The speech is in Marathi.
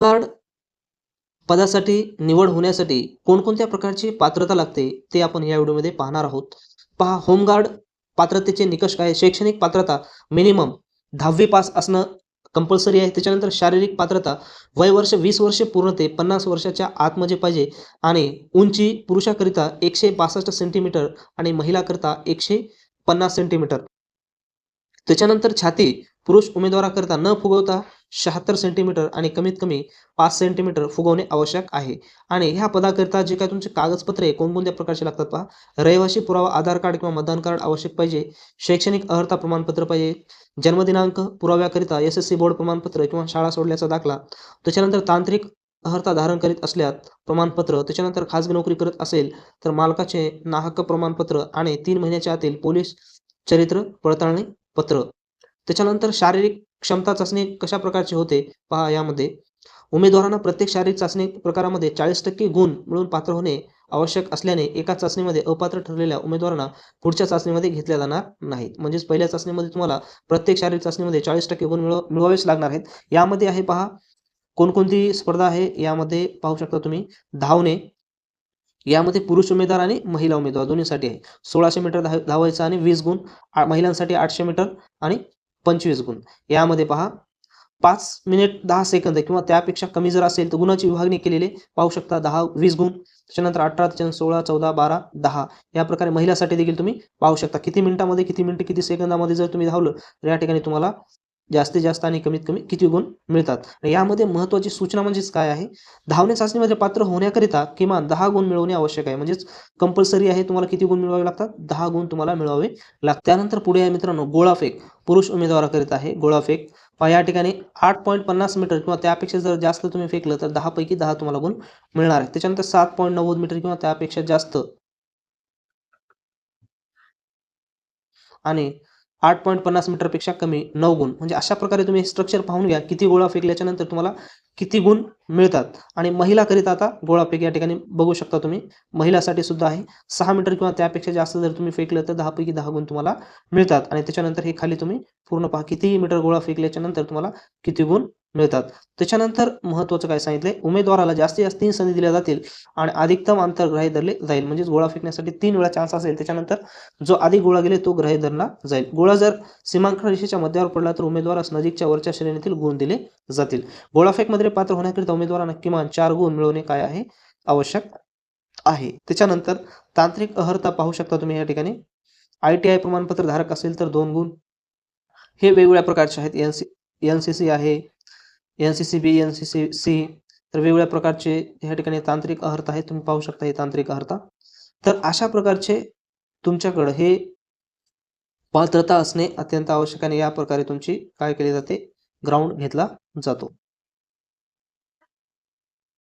कार्ड पदासाठी निवड होण्यासाठी कोणकोणत्या प्रकारची पात्रता लागते ते आपण या व्हिडिओमध्ये पाहणार आहोत. पहा होमगार्ड पात्रतेचे निकष काय शैक्षणिक पात्रता मिनिमम दहावी पास असणं कंपल्सरी आहे. त्याच्यानंतर शारीरिक पात्रता वय वर्ष वीस वर्ष पूर्ण ते पन्नास वर्षाच्या आतमध्ये पाहिजे आणि उंची पुरुषाकरिता एकशे बासष्ट सेंटीमीटर आणि महिलाकरिता एकशे पन्नास सेंटीमीटर त्याच्यानंतर छाती पुरुष उमेदवाराकरिता न फुगवता शहात्तर सेंटीमीटर आणि कमीत कमी पाच सेंटीमीटर फुगवणे आवश्यक आहे. आणि ह्या पदाकरिता जे काय तुमचे कागदपत्रे कोणकोणत्या प्रकारचे लागतात पहा. रहिवासी पुरावा आधार कार्ड किंवा मतदान कार्ड आवश्यक पाहिजे. शैक्षणिक अर्हता प्रमाणपत्र पाहिजे. जन्मदिनांक पुराव्याकरिता एस एस सी बोर्ड प्रमाणपत्र किंवा शाळा सोडल्याचा दाखला. त्याच्यानंतर तांत्रिक अर्हता धारण करीत असल्यास प्रमाणपत्र. त्याच्यानंतर खाजगी नोकरी करत असेल तर मालकाचे नाहक प्रमाणपत्र आणि तीन महिन्याच्या आतील पोलीस चरित्र पडताळणी पत्र. त्याच्यानंतर शारीरिक क्षमता चाचणी कशा प्रकारची होते? पहा यामध्ये. उमेदवारांना प्रत्येक शारीरिक चाचणी प्रकारामध्ये चाळीस टक्के गुण मिळून पात्र होणे आवश्यक असल्याने एका चाचणीमध्ये अपात्र ठरलेल्या उमेदवारांना पुढच्या चाचणीमध्ये घेतल्या जाणार नाहीत. म्हणजेच पहिल्या चाचणीमध्ये तुम्हाला प्रत्येक शारीरिक चाचणीमध्ये चाळीस टक्के गुण मिळव मिळवावेच लागणार आहेत. यामध्ये आहे पहा कोणकोणती स्पर्धा आहे यामध्ये पाहू शकता तुम्ही. धावणे यामध्ये पुरुष उमेदवार आणि महिला उमेदवार दोन्हीसाठी आहे. सोळाशे मीटर धाव धावायचं आणि वीस गुण महिलांसाठी आठशे मीटर आणि पंचवीस गुण. यामध्ये पहा पाच मिनिट दहा सेकंद किंवा त्यापेक्षा कमी जर असेल तर गुणाची विभागणी केलेले पाहू शकता दहा वीस गुण. त्याच्यानंतर अठरा त्याच्यानंतर सोळा चौदा बारा दहा. या प्रकारे महिलासाठी देखील तुम्ही पाहू शकता. किती मिनिटामध्ये किती मिनिटं किती सेकंदामध्ये जर तुम्ही धावलं तर या ठिकाणी तुम्हाला जास्तीत जास्त आणि कमीत कमी किती गुण मिळतात? यामध्ये महत्त्वाची सूचना म्हणजेच काय आहे? धावणे चाचणीमध्ये पात्र होण्याकरिता किमान दहा गुण मिळवणे आवश्यक आहे. म्हणजेच कंपल्सरी आहे तुम्हाला किती गुण मिळवावे लागतात? दहा गुण तुम्हाला मिळवावे लागतात. त्यानंतर पुढे आहे मित्रांनो गोळाफेक पुरुष उमेदवाराकरिता आहे गोळाफेक या ठिकाणी आठ पॉईंट पन्नास मीटर किंवा त्यापेक्षा जर जास्त तुम्ही फेकलं तर दहापैकी दहा तुम्हाला गुण मिळणार आहे त्याच्यानंतर सात पॉईंट नव्वद मीटर किंवा त्यापेक्षा जास्त. आणि आठ पॉईंट पन्नास मीटरपेक्षा कमी नऊ गुण. म्हणजे अशा प्रकारे तुम्ही स्ट्रक्चर पाहून घ्या किती गोळा फेकल्याच्या नंतर तुम्हाला किती गुण मिळतात. आणि महिलाकरिता आता गोळाफेक या ठिकाणी बघू शकता तुम्ही. महिलासाठी सुद्धा आहे. सहा मीटर किंवा त्यापेक्षा जास्त जर तुम्ही फेकलं तर दहापैकी दहा गुण तुम्हाला मिळतात. आणि त्याच्यानंतर हे खाली तुम्ही पूर्ण पहा किती मीटर गोळा फेकल्याच्या नंतर तुम्हाला किती गुण मिळतात. त्याच्यानंतर महत्त्वाचं काय सांगितलंय? उमेदवाराला जास्तीत जास्त तीन संधी दिल्या जातील आणि अधिकतम अंतर ग्राह्य धरले जाईल. म्हणजेच गोळा फेकण्यासाठी तीन वेळा चान्स असेल. त्याच्यानंतर जो अधिक गोळा गेले तो ग्राह्य धरला जाईल. गोळा जर सीमांकन रेषेच्या मध्यावर पडला तर उमेदवारास नजीकच्या वरच्या श्रेणीतील गुण दिले जातील. गोळाफेकमध्ये पात्र होण्याकरिता उमेदवारांना किमान चार गुण मिळवणे काय आहे? आवश्यक आहे. त्याच्यानंतर तांत्रिक अहर्ता पाहू शकता तुम्ही या ठिकाणी. आय टी आय प्रमाणपत्र धारक असेल तर दोन गुण. हे वेगवेगळ्या प्रकारचे आहेत. N C N C C आहे. N C C B N C C C तर वेगवेगळ्या प्रकारचे ह्या ठिकाणी तांत्रिक अर्थ आहे तुम्ही पाहू शकता हे तांत्रिक अर्थ तर अशा प्रकारचे तुमच्याकडं हे पात्रता असणे अत्यंत आवश्यक आणि या प्रकारे तुमची काय केली जाते? ग्राउंड घेतला जातो.